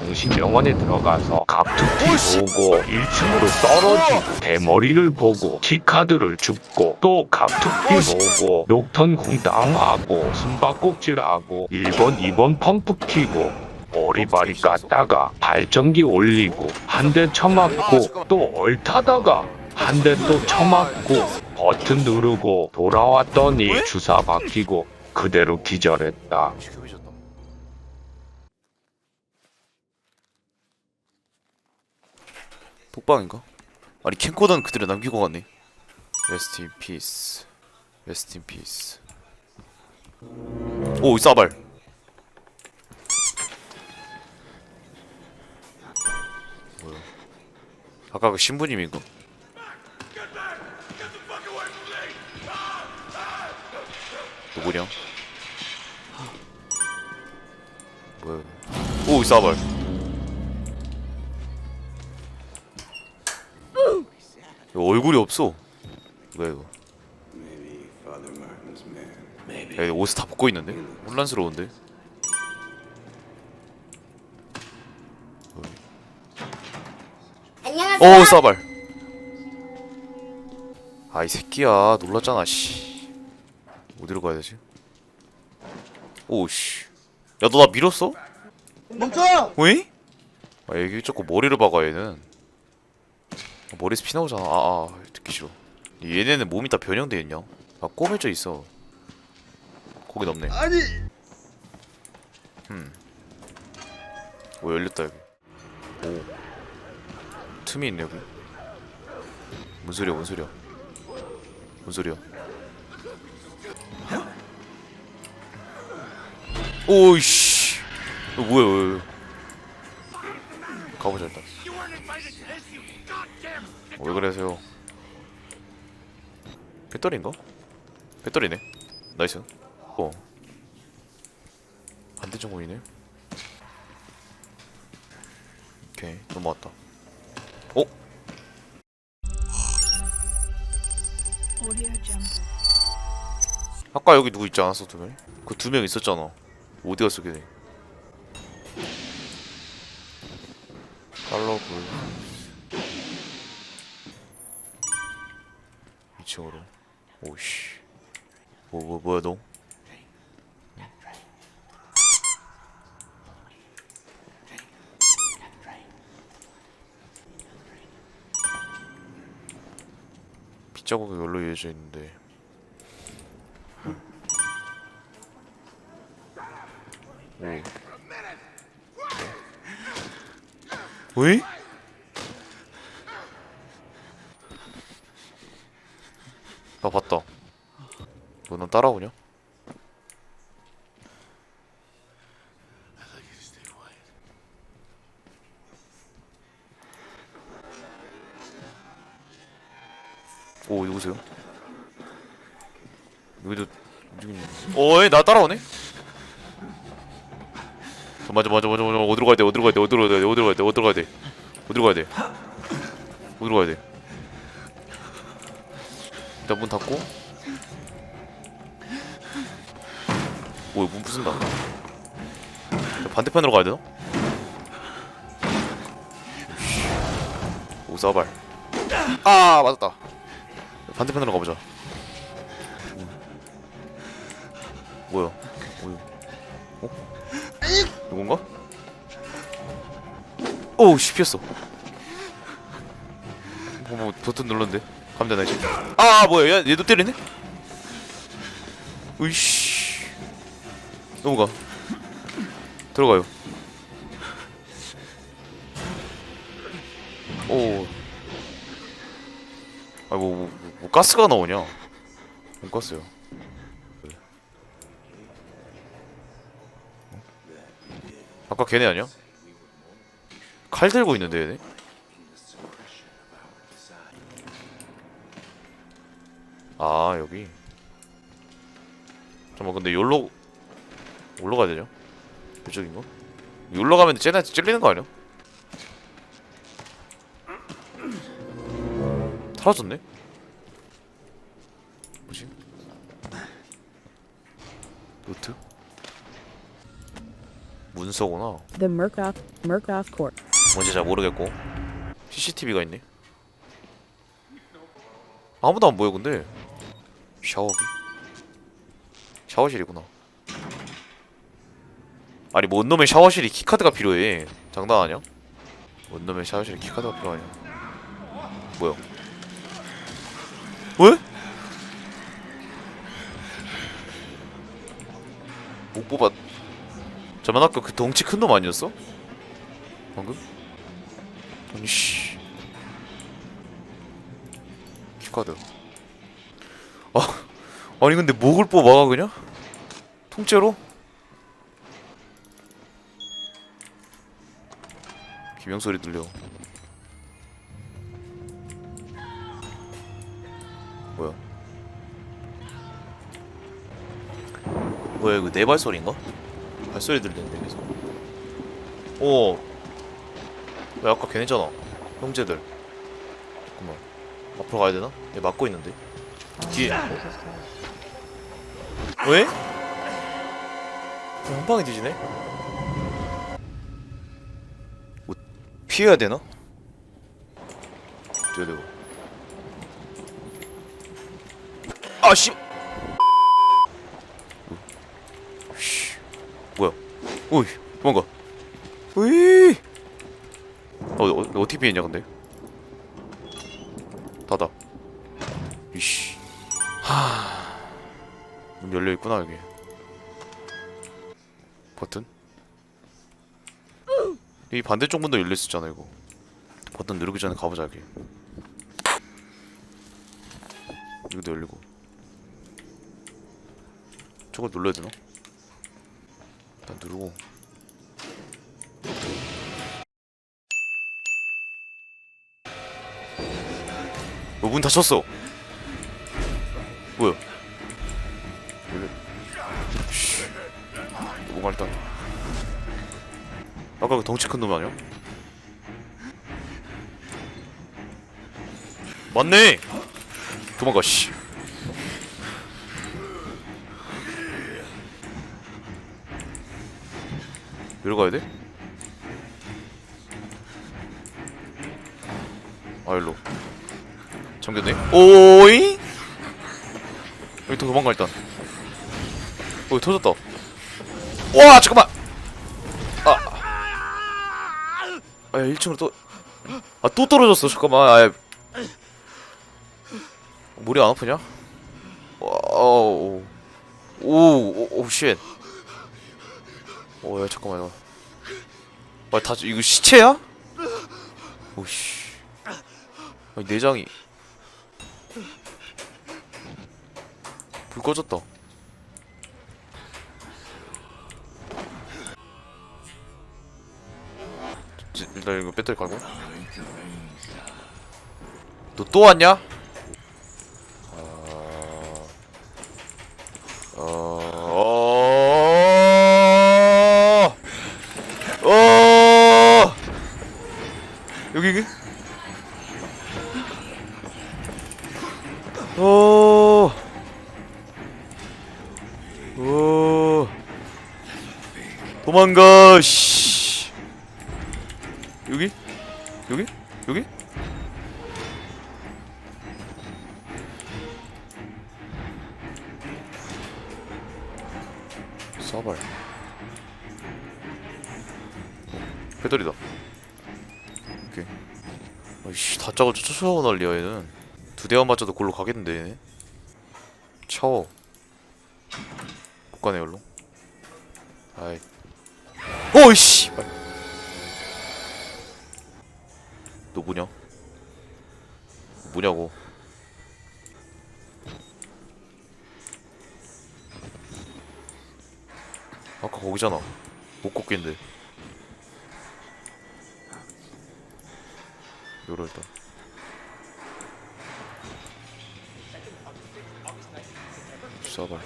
정신병원에 들어가서 갑툭튀 보고 1층으로 떨어지고 대머리를 보고 키카드를 줍고 또 갑툭튀 보고 녹턴궁 당하고 숨바꼭질하고 1번 2번 펌프 키고 오리발이 깠다가 발전기 올리고 한 대 쳐맞고 또 얼타다가 한 대 또 쳐맞고 버튼 누르고 돌아왔더니 주사 바뀌고 그대로 기절했다. 독방인가? 아니 캠코더는 그대로 남기고 갔네. Rest in peace. Rest in peace. 오 싸발. 뭐야? 아까 그 신부님인가? 누구냐? 뭐야? 오 싸발. 이거 얼굴이 없어. 뭐야 이거? 야, 이거 옷을 다 벗고 있는데? 혼란스러운데? 안녕하세요. 오 싸발. 아 이 새끼야 놀랐잖아 씨. 어디로 가야 되지? 오씨. 야 너 나 밀었어? 멈춰! 왜? 아 여기 자꾸 머리를 박아 얘는. 머리에서 피 나오잖아. 아, 아 듣기 싫어. 얘네는 몸이 다 변형돼 있냐? 아 꼬매져 있어. 거기 없네. 아니 오 열렸다 여기. 오. 틈이 있네 여기. 뭔 소리야 뭔 소리야? 뭔 소리야? 오이씨. 이거 뭐야 왜? 가보자 일단. 어, 왜 그러세요? 배터리인가? 배터리네. 나이스. 어. 반대 전공이네. 오케이 넘어왔다. 어? 아까 여기 누구 있지 않았어 두 명? 그 두 명 있었잖아. 어디 갔어 걔네? 달러불 2층으로 오씨 뭐, 뭐 뭐야 너? 빗자국이 열로 이어져 있는데 오. 왜? 나 봤다. 너는 따라오냐? 오 누구세요? 여기도 누구냐? 어에 나 따라오네? 저 맞아 맞아 맞아 맞아 어디로 가야 돼 어디로 가야 돼 어디로 가야 돼 어디로 가야 돼 어디로 가야 돼 어디로 가야 돼 어디로 가야 돼 일단 문 닫고 오문 부순다 자, 반대편으로 가야 되나? 오 싸발 아 맞았다 반대편으로 가보자 음. 뭐야 어? 이건가? 오우 씨 피했어 뭐, 뭐 버튼 눌렀는데 가면 되나 이제? 아 뭐야 얘, 얘도 때리네? 으이씨. 넘어가. 들어가요. 오. 아뭐 뭐, 뭐 가스가 나오냐? 뭔 가스야? 아까 걔네 아니야? 칼 들고 있는데 얘네? 아 여기 잠깐만 근데 여기로 올라 가야 되냐? 이쪽인가? 여기로 가면 쟤네한테 찔리는 거 아니야? 사라졌네? 뭐지? 노트? 문서구나 The Murkoff Murkoff Court. 뭔지 잘 모르겠고 CCTV가 있네 아무도 안 보여 근데 샤워기 샤워실이구나 아니 뭔 놈의 샤워실이 키카드가 필요해 장난 아니야? 뭔 놈의 샤워실에 키카드가 필요하냐 뭐야 왜? 못 뽑았 저만 아까 그 덩치 큰 놈 아니었어? 방금? 아니 씨 키카드 아 아니 근데 목을 뽑아 그냥? 통째로? 김영 소리 들려 뭐야 뭐야 이거 내 발소리인가? 발소리 들리는데 계속 오 야, 아까 걔네잖아. 형제들. 잠깐만. 앞으로 가야 되나? 얘 막고 있는데. 뒤에. 어? 왜? 한 방에 뒤지네? 뭐, 피해야 되나? 어떻게 되고. 아, 씨! 씨. 뭐야? 오이, 도망가. 으이! 어, 어 어떻게 피했냐 근데? 열려 있구나 여기. 버튼? 이 반대쪽 문도 열려 있었잖아 이거. 버튼 누르기 전에 가보자 여기. 이것도 열리고. 저거 눌러야 되나? 일단 누르고. 어, 문 닫혔어. 뭐야? 뭔가 일단 아까 그 덩치 큰 놈 아니야? 맞네. 도망가 씨. 여기로 가야 돼? 아 일로. 잠겼네. 오이. 여기 더 도망가 일단. 어, 터졌다. 와 잠깐만. 아. 아 1층으로 또. 아 또 떨어졌어 잠깐만. 아. 머리 안 아프냐? 와우. 오오오 쉣. 오야 잠깐만요. 아다 이거 시체야? 오씨. 아니, 내장이 불 꺼졌다. 지- 일단 이거 배터리 갈고. 너 또 왔냐? 어... 어... 어... 어... 여기? 어... 어... 도망가 씨. 쏴발 배터리다 오케이. 아이씨 다짜고 쫓아오고 난리야 얘는. 두 대만 맞춰도 골로 가겠는데 얘네. 차워. 못 가네 열로. 아이. 오이씨 너 뭐냐? 뭐냐고 아까 거기잖아. 못 걷겠는데. 열어 일단. 쏴봐